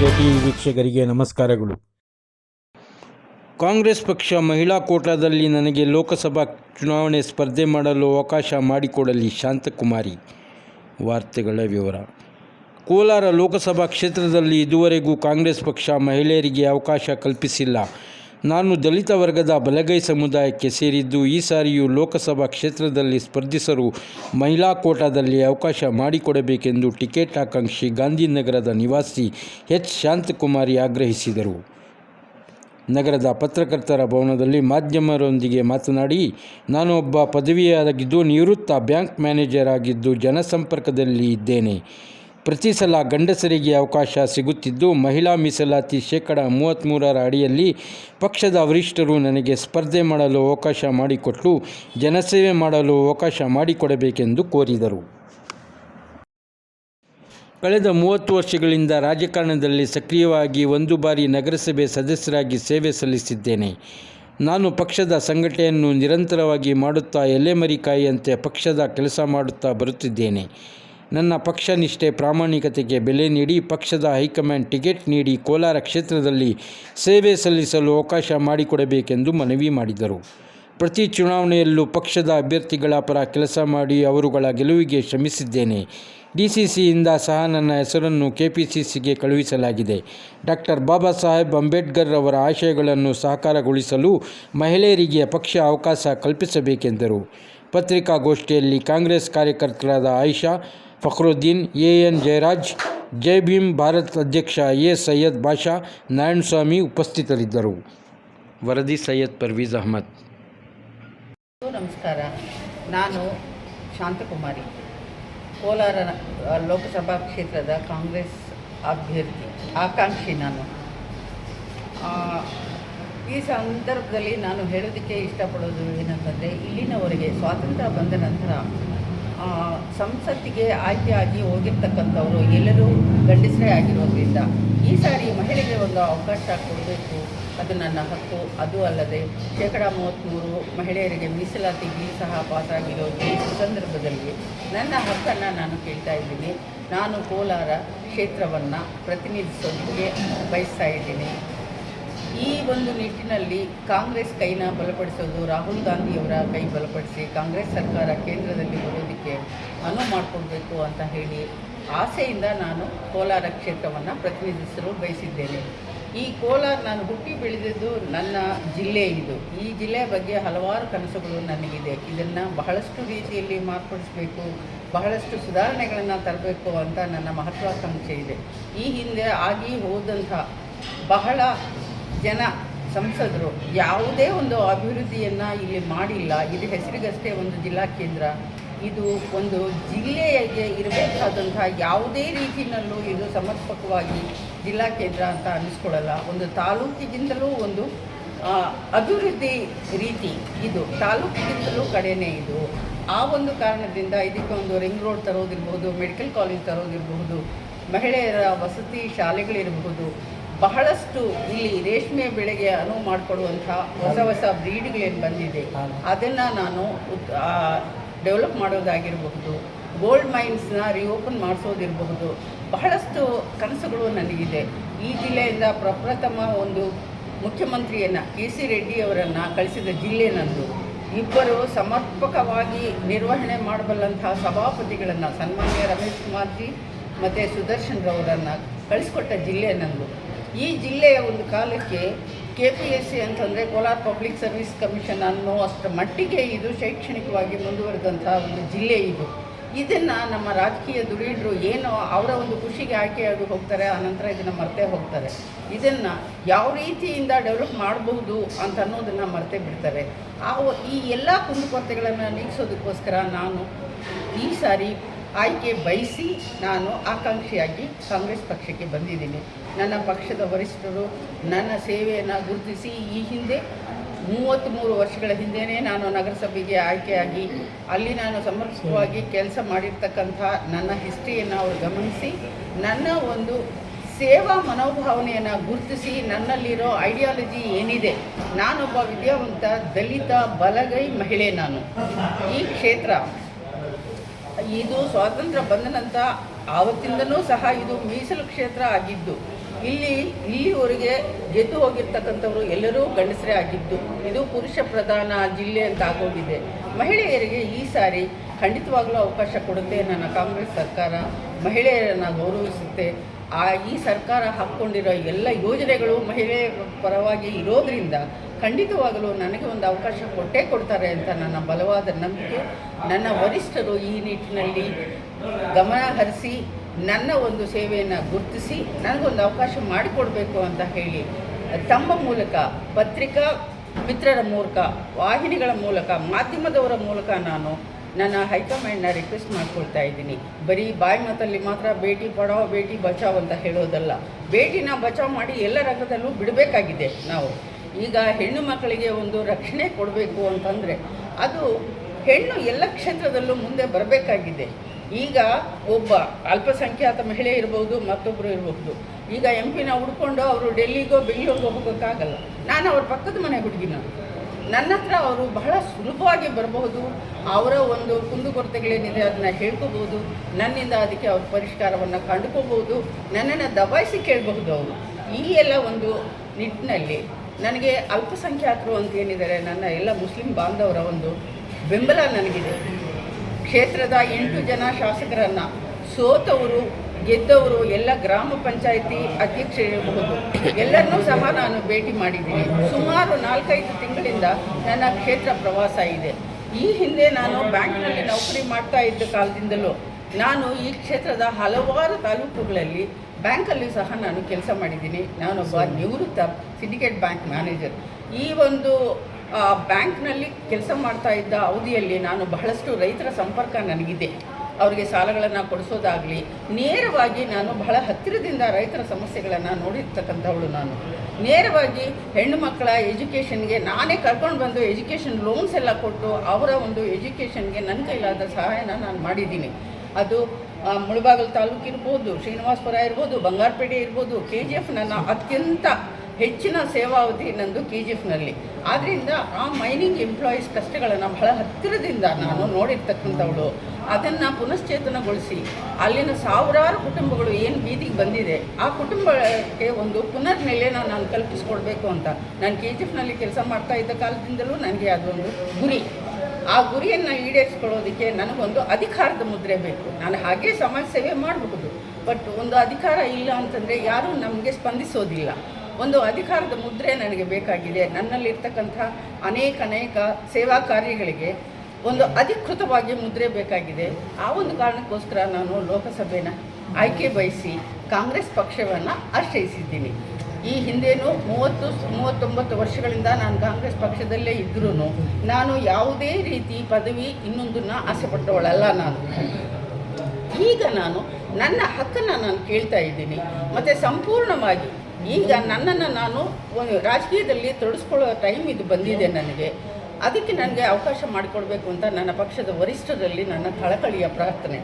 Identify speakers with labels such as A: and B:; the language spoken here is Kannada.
A: ಟಿ ವೀಕ್ಷಕರಿಗೆ ನಮಸ್ಕಾರಗಳು. ಕಾಂಗ್ರೆಸ್ ಪಕ್ಷ ಮಹಿಳಾ ಕೋಟಾದಲ್ಲಿ ನನಗೆ ಲೋಕಸಭಾ ಚುನಾವಣೆ ಸ್ಪರ್ಧೆ ಮಾಡಲು ಅವಕಾಶ ಮಾಡಿಕೊಡಲಿ ಶಾಂತಕುಮಾರಿ. ವಾರ್ತೆಗಳ ವಿವರ. ಕೋಲಾರ ಲೋಕಸಭಾ ಕ್ಷೇತ್ರದಲ್ಲಿ ಇದುವರೆಗೂ ಕಾಂಗ್ರೆಸ್ ಪಕ್ಷ ಮಹಿಳೆಯರಿಗೆ ಅವಕಾಶ ಕಲ್ಪಿಸಿಲ್ಲ. ನಾನು ದಲಿತ ವರ್ಗದ ಬಲಗೈ ಸಮುದಾಯಕ್ಕೆ ಸೇರಿದ್ದು ಈ ಸಾರಿಯೂ ಲೋಕಸಭಾ ಕ್ಷೇತ್ರದಲ್ಲಿ ಸ್ಪರ್ಧಿಸಲು ಮಹಿಳಾ ಕೋಟಾದಲ್ಲಿ ಅವಕಾಶ ಮಾಡಿಕೊಡಬೇಕೆಂದು ಟಿಕೆಟ್ ಆಕಾಂಕ್ಷಿ ಗಾಂಧಿನಗರದ ನಿವಾಸಿ ಎಚ್. ಶಾಂತಕುಮಾರಿ ಆಗ್ರಹಿಸಿದರು. ನಗರದ ಪತ್ರಕರ್ತರ ಭವನದಲ್ಲಿ ಮಾಧ್ಯಮರೊಂದಿಗೆ ಮಾತನಾಡಿ, ನಾನು ಒಬ್ಬ ಪದವಿಯಾಗಿದ್ದು ನಿವೃತ್ತ ಬ್ಯಾಂಕ್ ಮ್ಯಾನೇಜರ್ ಆಗಿದ್ದು ಜನಸಂಪರ್ಕದಲ್ಲಿ ಇದ್ದೇನೆ. ಪ್ರತಿ ಸಲ ಗಂಡಸರಿಗೆ ಅವಕಾಶ ಸಿಗುತ್ತಿದ್ದು, ಮಹಿಳಾ ಮೀಸಲಾತಿ ಶೇಕಡ ಮೂವತ್ತ್ಮೂರರ ಅಡಿಯಲ್ಲಿ ಪಕ್ಷದ ವರಿಷ್ಠರು ನನಗೆ ಸ್ಪರ್ಧೆ ಮಾಡಲು ಅವಕಾಶ ಮಾಡಿಕೊಟ್ಟು, ಜನಸೇವೆ ಮಾಡಲು ಅವಕಾಶ ಮಾಡಿಕೊಡಬೇಕೆಂದು ಕೋರಿದರು. ಕಳೆದ ಮೂವತ್ತು ವರ್ಷಗಳಿಂದ ರಾಜಕಾರಣದಲ್ಲಿ ಸಕ್ರಿಯವಾಗಿ ಒಂದು ಬಾರಿ ನಗರಸಭೆ ಸದಸ್ಯರಾಗಿ ಸೇವೆ ಸಲ್ಲಿಸಿದ್ದೇನೆ. ನಾನು ಪಕ್ಷದ ಸಂಘಟನೆಯನ್ನು ನಿರಂತರವಾಗಿ ಮಾಡುತ್ತಾ ಎಲೆಮರಿಕಾಯಿಯಂತೆ ಪಕ್ಷದ ಕೆಲಸ ಮಾಡುತ್ತಾ ಬರುತ್ತಿದ್ದೇನೆ. ನನ್ನ ಪಕ್ಷ ನಿಷ್ಠೆ ಪ್ರಾಮಾಣಿಕತೆಗೆ ಬೆಲೆ ನೀಡಿ ಪಕ್ಷದ ಹೈಕಮಾಂಡ್ ಟಿಕೆಟ್ ನೀಡಿ ಕೋಲಾರ ಕ್ಷೇತ್ರದಲ್ಲಿ ಸೇವೆ ಸಲ್ಲಿಸಲು ಅವಕಾಶ ಮಾಡಿಕೊಡಬೇಕೆಂದು ಮನವಿ ಮಾಡಿದರು. ಪ್ರತಿ ಚುನಾವಣೆಯಲ್ಲೂ ಪಕ್ಷದ ಅಭ್ಯರ್ಥಿಗಳ ಪರ ಕೆಲಸ ಮಾಡಿ ಅವರುಗಳ ಗೆಲುವಿಗೆ ಶ್ರಮಿಸಿದ್ದೇನೆ. ಡಿಸಿಸಿಯಿಂದ ಸಹ ನನ್ನ ಹೆಸರನ್ನು ಕೆಪಿಸಿಸಿಗೆ ಕಳುಹಿಸಲಾಗಿದೆ. ಡಾಕ್ಟರ್ ಬಾಬಾ ಸಾಹೇಬ್ ಅಂಬೇಡ್ಕರ್ ಅವರ ಆಶಯಗಳನ್ನು ಸಹಕಾರಗೊಳಿಸಲು ಮಹಿಳೆಯರಿಗೆ ಪಕ್ಷ ಅವಕಾಶ ಕಲ್ಪಿಸಬೇಕೆಂದರು. ಪತ್ರಿಕಾಗೋಷ್ಠಿಯಲ್ಲಿ ಕಾಂಗ್ರೆಸ್ ಕಾರ್ಯಕರ್ತರಾದ ಆಯಿಷಾ ಫಕ್ರುದ್ದೀನ್ ಎ ಎನ್ ಜಯರಾಜ್, ಜೈ ಭೀಮ್ ಭಾರತ್ ಅಧ್ಯಕ್ಷ ಎ ಸೈಯದ್ ಬಾಷಾ, ನಾರಾಯಣಸ್ವಾಮಿ ಉಪಸ್ಥಿತರಿದ್ದರು. ವರದಿ ಸೈಯದ್ ಪರ್ವೀಜ್ ಅಹಮದ್.
B: ನಮಸ್ಕಾರ. ನಾನು ಶಾಂತಕುಮಾರಿ. ಕೋಲಾರ ಲೋಕಸಭಾ ಕ್ಷೇತ್ರದ ಕಾಂಗ್ರೆಸ್ ಅಭ್ಯರ್ಥಿ, ಆಕಾಂಕ್ಷಿ ನಾನು. ಈ ಸಂದರ್ಭದಲ್ಲಿ ನಾನು ಹೇಳೋದಕ್ಕೆ ಇಷ್ಟಪಡೋದು ಏನಂತಂದರೆ, ಇಲ್ಲಿನವರೆಗೆ ಸ್ವಾತಂತ್ರ್ಯ ಬಂದ ನಂತರ ಸಂಸತ್ತಿಗೆ ಆಯ್ಕೆಯಾಗಿ ಹೋಗಿರ್ತಕ್ಕಂಥವರು ಎಲ್ಲರೂ ಗಂಡಸರೇ ಆಗಿರೋದ್ರಿಂದ ಈ ಸಾರಿ ಮಹಿಳೆಗೆ ಒಂದು ಅವಕಾಶ ಕೊಡಬೇಕು. ಅದು ನನ್ನ ಹಕ್ಕು. ಅದು ಅಲ್ಲದೆ ಶೇಕಡ ಮೂವತ್ತ್ಮೂರು ಮಹಿಳೆಯರಿಗೆ ಮೀಸಲಾತಿ ಬಿಲ್ ಸಹ ಪಾಸಾಗಿರೋದು ಈ ಸಂದರ್ಭದಲ್ಲಿ ನನ್ನ ಹಕ್ಕನ್ನು ನಾನು ಕೇಳ್ತಾ ಇದ್ದೀನಿ. ನಾನು ಕೋಲಾರ ಕ್ಷೇತ್ರವನ್ನು ಪ್ರತಿನಿಧಿಸೋದಕ್ಕೆ ಬಯಸ್ತಾ ಇದ್ದೀನಿ. ಈ ಒಂದು ನಿಟ್ಟಿನಲ್ಲಿ ಕಾಂಗ್ರೆಸ್ ಕೈನ ಬಲಪಡಿಸೋದು, ರಾಹುಲ್ ಗಾಂಧಿಯವರ ಕೈ ಬಲಪಡಿಸಿ ಕಾಂಗ್ರೆಸ್ ಸರ್ಕಾರ ಕೇಂದ್ರದಲ್ಲಿ ಬರೋದಕ್ಕೆ ಅನುವು ಮಾಡಿಕೊಡ್ಬೇಕು ಅಂತ ಹೇಳಿ ಆಸೆಯಿಂದ ನಾನು ಕೋಲಾರ ಕ್ಷೇತ್ರವನ್ನು ಪ್ರತಿನಿಧಿಸಲು ಬಯಸಿದ್ದೇನೆ. ಈ ಕೋಲಾರ ನಾನು ಹುಟ್ಟಿ ಬೆಳೆದಿದ್ದು ನನ್ನ ಜಿಲ್ಲೆ ಇದು. ಈ ಜಿಲ್ಲೆಯ ಬಗ್ಗೆ ಹಲವಾರು ಕನಸುಗಳು ನನಗಿದೆ. ಇದನ್ನು ಬಹಳಷ್ಟು ರೀತಿಯಲ್ಲಿ ಮಾರ್ಪಡಿಸಬೇಕು, ಬಹಳಷ್ಟು ಸುಧಾರಣೆಗಳನ್ನು ತರಬೇಕು ಅಂತ ನನ್ನ ಮಹತ್ವಾಕಾಂಕ್ಷೆ ಇದೆ. ಈ ಹಿಂದೆ ಆಗಿ ಹೋದಂಥ ಬಹಳ ಜನ ಸಂಸದರು ಯಾವುದೇ ಒಂದು ಅಭಿವೃದ್ಧಿಯನ್ನು ಇಲ್ಲಿ ಮಾಡಿಲ್ಲ. ಇದು ಹೆಸರಿಗಷ್ಟೇ ಒಂದು ಜಿಲ್ಲಾ ಕೇಂದ್ರ. ಇದು ಒಂದು ಜಿಲ್ಲೆಯಲ್ಲಿ ಇರಬೇಕಾದಂತಹ ಯಾವುದೇ ರೀತಿಯಲ್ಲೂ ಇದು ಸಮರ್ಪಕವಾಗಿ ಜಿಲ್ಲಾ ಕೇಂದ್ರ ಅಂತ ಅನ್ನಿಸ್ಕೊಳ್ಳಲ್ಲ. ಒಂದು ತಾಲೂಕಿಗಿಂತಲೂ ಒಂದು ಅಭಿವೃದ್ಧಿ ರೀತಿ ಇದು. ತಾಲೂಕಿಗಿಂತಲೂ ಕಡೆನೇ ಇದು. ಆ ಒಂದು ಕಾರಣದಿಂದ ಇದಕ್ಕೆ ಒಂದು ರಿಂಗ್ ರೋಡ್ ತರೋದಿರ್ಬೋದು, ಮೆಡಿಕಲ್ ಕಾಲೇಜ್ ತರೋದಿರಬಹುದು ಮಹಿಳೆಯರ ವಸತಿ ಶಾಲೆಗಳಿರಬಹುದು ಬಹಳಷ್ಟು ಇಲ್ಲಿ ರೇಷ್ಮೆ ಬೆಳೆಗೆ ಅನುವು ಮಾಡಿಕೊಡುವಂಥ ಹೊಸ ಹೊಸ ಬ್ರೀಡ್ಗಳೇನು ಬಂದಿದೆ. ಅದನ್ನು ನಾನು ಡೆವಲಪ್ ಮಾಡೋದಾಗಿರಬಹುದು ಗೋಲ್ಡ್ ಮೈನ್ಸ್ನ ರಿಓಪನ್ ಮಾಡಿಸೋದಿರಬಹುದು ಬಹಳಷ್ಟು ಕನಸುಗಳು ನನಗಿದೆ. ಈ ಜಿಲ್ಲೆಯಿಂದ ಪ್ರಪ್ರಥಮ ಒಂದು ಮುಖ್ಯಮಂತ್ರಿಯನ್ನು ಕೆ ಸಿ ರೆಡ್ಡಿ ಅವರನ್ನು ಕಳಿಸಿದ ಜಿಲ್ಲೆ ನಂದು. ಇಬ್ಬರು ಸಮರ್ಪಕವಾಗಿ ನಿರ್ವಹಣೆ ಮಾಡಬಲ್ಲಂತಹ ಸಭಾಪತಿಗಳನ್ನು ಸನ್ಮಾನ್ಯ ರಮೇಶ್ ಕುಮಾರ್ ಜಿ ಮತ್ತು ಸುದರ್ಶನ್ ರವರನ್ನು ಕಳಿಸ್ಕೊಟ್ಟ ಜಿಲ್ಲೆ ನಂದು. ಈ ಜಿಲ್ಲೆಯ ಒಂದು ಕಾಲಕ್ಕೆ ಕೆ ಪಿ ಎಸ್ ಸಿ ಅಂತಂದರೆ ಕೋಲಾರ ಪಬ್ಲಿಕ್ ಸರ್ವಿಸ್ ಕಮಿಷನ್ ಅನ್ನೋ ಅಷ್ಟರ ಮಟ್ಟಿಗೆ ಇದು ಶೈಕ್ಷಣಿಕವಾಗಿ ಮುಂದುವರೆದಂಥ ಒಂದು ಜಿಲ್ಲೆ ಇದು. ಇದನ್ನು ನಮ್ಮ ರಾಜಕೀಯ ದುರೀಡರು ಏನೋ ಅವರ ಒಂದು ಖುಷಿಗೆ ಆಯ್ಕೆಯಾಗಿ ಹೋಗ್ತಾರೆ ಆನಂತರ ಇದನ್ನು ಮರೆತೇ ಹೋಗ್ತಾರೆ. ಇದನ್ನು ಯಾವ ರೀತಿಯಿಂದ ಡೆವಲಪ್ ಮಾಡಬಹುದು ಅಂತ ಅನ್ನೋದನ್ನು ಮರ್ತೇ ಬಿಡ್ತಾರೆ. ಆ ಈ ಎಲ್ಲ ಕುಂದುಕೊರತೆಗಳನ್ನು ನೀಗಿಸೋದಕ್ಕೋಸ್ಕರ ನಾನು ಈ ಸಾರಿ ಆಯ್ಕೆ ಬಯಸಿ ನಾನು ಆಕಾಂಕ್ಷಿಯಾಗಿ ಕಾಂಗ್ರೆಸ್ ಪಕ್ಷಕ್ಕೆ ಬಂದಿದ್ದೀನಿ. ನನ್ನ ಪಕ್ಷದ ವರಿಷ್ಠರು ನನ್ನ ಸೇವೆಯನ್ನು ಗುರುತಿಸಿ ಈ ಹಿಂದೆ ಮೂವತ್ತ್ಮೂರು ವರ್ಷಗಳ ಹಿಂದೆಯೇ ನಾನು ನಗರಸಭೆಗೆ ಆಯ್ಕೆಯಾಗಿ ಅಲ್ಲಿ ನಾನು ಸಮರ್ಪಕವಾಗಿ ಕೆಲಸ ಮಾಡಿರ್ತಕ್ಕಂಥ ನನ್ನ ಹಿಸ್ಟ್ರಿಯನ್ನು ಅವರು ಗಮನಿಸಿ, ನನ್ನ ಒಂದು ಸೇವಾ ಮನೋಭಾವನೆಯನ್ನು ಗುರುತಿಸಿ ನನ್ನಲ್ಲಿರೋ ಐಡಿಯಾಲಜಿ ಏನಿದೆ, ನಾನೊಬ್ಬ ವಿದ್ಯಾವಂತ ದಲಿತ ಬಲಗೈ ಮಹಿಳೆ ನಾನು. ಈ ಕ್ಷೇತ್ರ ಇದು ಸ್ವಾತಂತ್ರ್ಯ ಬಂದ ನಂತರ ಆವತ್ತಿಂದನೂ ಸಹ ಇದು ಮೀಸಲು ಕ್ಷೇತ್ರ ಆಗಿದ್ದು, ಇಲ್ಲಿ, ಇಲ್ಲಿವರೆಗೆ ಗೆದ್ದು ಹೋಗಿರ್ತಕ್ಕಂಥವರು ಎಲ್ಲರೂ ಗಂಡಸರೇ ಆಗಿದ್ದು, ಇದು ಪುರುಷ ಪ್ರಧಾನ ಜಿಲ್ಲೆ ಅಂತ ಆಗೋಗಿದೆ. ಮಹಿಳೆಯರಿಗೆ ಈ ಸಾರಿ ಖಂಡಿತವಾಗ್ಲೂ ಅವಕಾಶ ಕೊಡುತ್ತೆ ನನ್ನ ಕಾಂಗ್ರೆಸ್ ಸರ್ಕಾರ ಮಹಿಳೆಯರನ್ನು ಗೌರವಿಸುತ್ತೆ. ಆ ಈ ಸರ್ಕಾರ ಹಾಕ್ಕೊಂಡಿರೋ ಎಲ್ಲ ಯೋಜನೆಗಳು ಮಹಿಳೆ ಪರವಾಗಿ ಇರೋದರಿಂದ ಖಂಡಿತವಾಗಲೂ ನನಗೆ ಒಂದು ಅವಕಾಶ ಕೊಟ್ಟೇ ಕೊಡ್ತಾರೆ ಅಂತ ನನ್ನ ಬಲವಾದ ನಂಬಿಕೆ. ನನ್ನ ವರಿಷ್ಠರು ಈ ನಿಟ್ಟಿನಲ್ಲಿ ಗಮನ ಹರಿಸಿ, ನನ್ನ ಒಂದು ಸೇವೆಯನ್ನು ಗುರುತಿಸಿ, ನನಗೊಂದು ಅವಕಾಶ ಮಾಡಿಕೊಡಬೇಕು ಅಂತ ಹೇಳಿ, ತಮ್ಮ ಮೂಲಕ ಪತ್ರಿಕಾ ಮಿತ್ರರ ಮೂಲಕ, ವಾಹಿನಿಗಳ ಮೂಲಕ, ಮಾಧ್ಯಮದವರ ಮೂಲಕ ನಾನು ನನ್ನ ಹೈಕಮಾಂಡ್ನ ರಿಕ್ವೆಸ್ಟ್ ಮಾಡ್ಕೊಳ್ತಾ ಇದ್ದೀನಿ. ಬರೀ ಬಾಯಿ ಮಾತಲ್ಲಿ ಮಾತ್ರ ಬೇಟಿ ಪಡಾವ್ ಬೇಟಿ ಬಚಾವ್ ಅಂತ ಹೇಳೋದಲ್ಲ. ಭೇಟಿನ ಬಚಾವ್ ಮಾಡಿ ಎಲ್ಲ ರಂಗದಲ್ಲೂ ಬಿಡಬೇಕಾಗಿದೆ ನಾವು. ಈಗ ಹೆಣ್ಣು ಮಕ್ಕಳಿಗೆ ಒಂದು ರಕ್ಷಣೆ ಕೊಡಬೇಕು ಅಂತಂದರೆ ಅದು ಹೆಣ್ಣು ಎಲ್ಲ ಕ್ಷೇತ್ರದಲ್ಲೂ ಮುಂದೆ ಬರಬೇಕಾಗಿದೆ. ಈಗ ಒಬ್ಬ ಅಲ್ಪಸಂಖ್ಯಾತ ಮಹಿಳೆ ಇರ್ಬೋದು ಮತ್ತೊಬ್ಬರು ಇರಬಹುದು ಈಗ ಎಂ ಪಿನ ಹುಡ್ಕೊಂಡು ಅವರು ಡೆಲ್ಲಿಗೋ, ಬೆಂಗಳೂರಿಗೋ ಹೋಗೋಕ್ಕಾಗಲ್ಲ. ನಾನು ಅವ್ರ ಪಕ್ಕದ ಮನೆ ಹುಡುಗಿ ನಾನು ನನ್ನ ಹತ್ರ ಅವರು ಬಹಳ ಸುಲಭವಾಗಿ ಬರಬಹುದು, ಅವರ ಒಂದು ಕುಂದುಕೊರತೆಗಳೇನಿದೆ ಅದನ್ನ ಹೇಳ್ಕೋಬಹುದು, ನನ್ನಿಂದ ಅದಕ್ಕೆ ಅವ್ರ ಪರಿಷ್ಕಾರವನ್ನು ಕಂಡುಕೋಬಹುದು, ನನ್ನನ್ನು ದಬಾಯಿಸಿ ಕೇಳಬಹುದು ಅವರು. ಈ ಎಲ್ಲ ಒಂದು ನಿಟ್ಟಿನಲ್ಲಿ ನನಗೆ ಅಲ್ಪಸಂಖ್ಯಾತರು ಅಂತ ಏನಿದ್ದಾರೆ, ನನ್ನ ಎಲ್ಲ ಮುಸ್ಲಿಂ ಬಾಂಧವರ ಒಂದು ಬೆಂಬಲ ನನಗಿದೆ. ಕ್ಷೇತ್ರದ ಎಂಟು ಜನ ಶಾಸಕರನ್ನು ಸೋತವರು ಗೆದ್ದವರು ಎಲ್ಲ ಗ್ರಾಮ ಪಂಚಾಯಿತಿ ಅಧ್ಯಕ್ಷರಿರಬಹುದು ಎಲ್ಲರನ್ನೂ ಸಹ ನಾನು ಭೇಟಿ ಮಾಡಿದ್ದೀನಿ. ಸುಮಾರು ನಾಲ್ಕೈದು ತಿಂಗಳಿಂದ ನನ್ನ ಕ್ಷೇತ್ರ ಪ್ರವಾಸ ಇದೆ. ಈ ಹಿಂದೆ ನಾನು ಬ್ಯಾಂಕ್ನಲ್ಲಿ ನೌಕರಿ ಮಾಡ್ತಾ ಇದ್ದ ಕಾಲದಿಂದಲೂ ನಾನು ಈ ಕ್ಷೇತ್ರದ ಹಲವಾರು ತಾಲೂಕುಗಳಲ್ಲಿ ಬ್ಯಾಂಕಲ್ಲಿ ಸಹ ನಾನು ಕೆಲಸ ಮಾಡಿದ್ದೀನಿ. ನಾನೊಬ್ಬ ನಿವೃತ್ತ ಸಿಂಡಿಕೇಟ್ ಬ್ಯಾಂಕ್ ಮ್ಯಾನೇಜರ್. ಈ ಒಂದು ಬ್ಯಾಂಕ್ನಲ್ಲಿ ಕೆಲಸ ಮಾಡ್ತಾ ಇದ್ದ ಅವಧಿಯಲ್ಲಿ ನಾನು ಬಹಳಷ್ಟು ರೈತರ ಸಂಪರ್ಕ ನನಗಿದೆ. ಅವರಿಗೆ ಸಾಲಗಳನ್ನು ಕೊಡಿಸೋದಾಗಲಿ, ನೇರವಾಗಿ ನಾನು ಬಹಳ ಹತ್ತಿರದಿಂದ ರೈತರ ಸಮಸ್ಯೆಗಳನ್ನು ನೋಡಿರ್ತಕ್ಕಂಥವಳು ನಾನು. ನೇರವಾಗಿ ಹೆಣ್ಣು ಮಕ್ಕಳ ಎಜುಕೇಷನ್ಗೆ ನಾನೇ ಕರ್ಕೊಂಡು ಬಂದು ಎಜುಕೇಷನ್ ಲೋನ್ಸ್ ಎಲ್ಲ ಕೊಟ್ಟು ಅವರ ಒಂದು ಎಜುಕೇಷನ್ಗೆ ನನ್ನ ಕೈಲಾದ ಸಹಾಯನ ನಾನು ಮಾಡಿದ್ದೀನಿ. ಅದು ಮುಳಬಾಗಲು ತಾಲೂಕು ಇರ್ಬೋದು, ಶ್ರೀನಿವಾಸಪುರ ಇರ್ಬೋದು, ಬಂಗಾರಪೇಟೆ ಇರ್ಬೋದು ಕೆ ಜಿ ಎಫ್ ನನ್ನ ಅತ್ಯಂತ ಹೆಚ್ಚಿನ ಸೇವಾವಧಿ ನಂದು ಕೆ ಜಿ ಎಫ್ನಲ್ಲಿ ಆದ್ದರಿಂದ ಆ ಮೈನಿಂಗ್ ಎಂಪ್ಲಾಯೀಸ್ ಕಷ್ಟಗಳನ್ನು ಬಹಳ ಹತ್ತಿರದಿಂದ ನಾನು ನೋಡಿರ್ತಕ್ಕಂಥವಳು. ಅದನ್ನು ಪುನಶ್ಚೇತನಗೊಳಿಸಿ. ಅಲ್ಲಿನ ಸಾವಿರಾರು ಕುಟುಂಬಗಳು ಏನು ಬೀದಿಗೆ ಬಂದಿದೆ, ಆ ಕುಟುಂಬಕ್ಕೆ ಒಂದು ಪುನರ್ನೆಲೆನ ನಾನು ಕಲ್ಪಿಸ್ಕೊಡ್ಬೇಕು ಅಂತ. ನಾನು ಕೆ ಜಿ ಎಫ್ನಲ್ಲಿ ಕೆಲಸ ಮಾಡ್ತಾ ಇದ್ದ ಕಾಲದಿಂದಲೂ ನನಗೆ ಅದೊಂದು ಗುರಿ. ಆ ಗುರಿಯನ್ನು ಈಡೇರಿಸ್ಕೊಳ್ಳೋದಕ್ಕೆ ನನಗೊಂದು ಅಧಿಕಾರದ ಮುದ್ರೆ ಬೇಕು. ನಾನು ಹಾಗೆ ಸಮಾಜ ಸೇವೆ ಮಾಡಬಹುದು. ಬಟ್ ಒಂದು ಅಧಿಕಾರ ಇಲ್ಲ ಅಂತಂದರೆ ಯಾರೂ ನಮಗೆ ಸ್ಪಂದಿಸೋದಿಲ್ಲ. ಒಂದು ಅಧಿಕಾರದ ಮುದ್ರೆ ನನಗೆ ಬೇಕಾಗಿದೆ. ನನ್ನಲ್ಲಿರ್ತಕ್ಕಂಥ ಅನೇಕ ಅನೇಕ ಸೇವಾ ಕಾರ್ಯಗಳಿಗೆ ಒಂದು ಅಧಿಕೃತವಾಗಿ ಮುದ್ರೆ ಬೇಕಾಗಿದೆ. ಆ ಒಂದು ಕಾರಣಕ್ಕೋಸ್ಕರ ನಾನು ಲೋಕಸಭೆನ ಆಯ್ಕೆ ಬಯಸಿ ಕಾಂಗ್ರೆಸ್ ಪಕ್ಷವನ್ನು ಆಶ್ರಯಿಸಿದ್ದೀನಿ. ಈ ಹಿಂದೇನು ಮೂವತ್ತು, ಮೂವತ್ತೊಂಬತ್ತು ವರ್ಷಗಳಿಂದ ನಾನು ಕಾಂಗ್ರೆಸ್ ಪಕ್ಷದಲ್ಲೇ ಇದ್ರೂ ನಾನು ಯಾವುದೇ ರೀತಿ ಪದವಿ ಇನ್ನೊಂದನ್ನು ಆಸೆಪಟ್ಟವಳಲ್ಲ ನಾನು. ಈಗ ನಾನು ನನ್ನ ಹಕ್ಕನ್ನು ನಾನು ಕೇಳ್ತಾ ಇದ್ದೀನಿ. ಮತ್ತು ಸಂಪೂರ್ಣವಾಗಿ ಈಗ ನನ್ನನ್ನು ನಾನು ರಾಜಕೀಯದಲ್ಲಿ ತೊಡಗಿಸ್ಕೊಳ್ಳೋ ಟೈಮ್ ಇದು ಬಂದಿದೆ ನನಗೆ. ಅದಕ್ಕೆ ನನಗೆ ಅವಕಾಶ ಮಾಡಿಕೊಡ್ಬೇಕು ಅಂತ ನನ್ನ ಪಕ್ಷದ ವರಿಷ್ಠರಲ್ಲಿ ನನ್ನ ಕಳಕಳಿಯ ಪ್ರಾರ್ಥನೆ.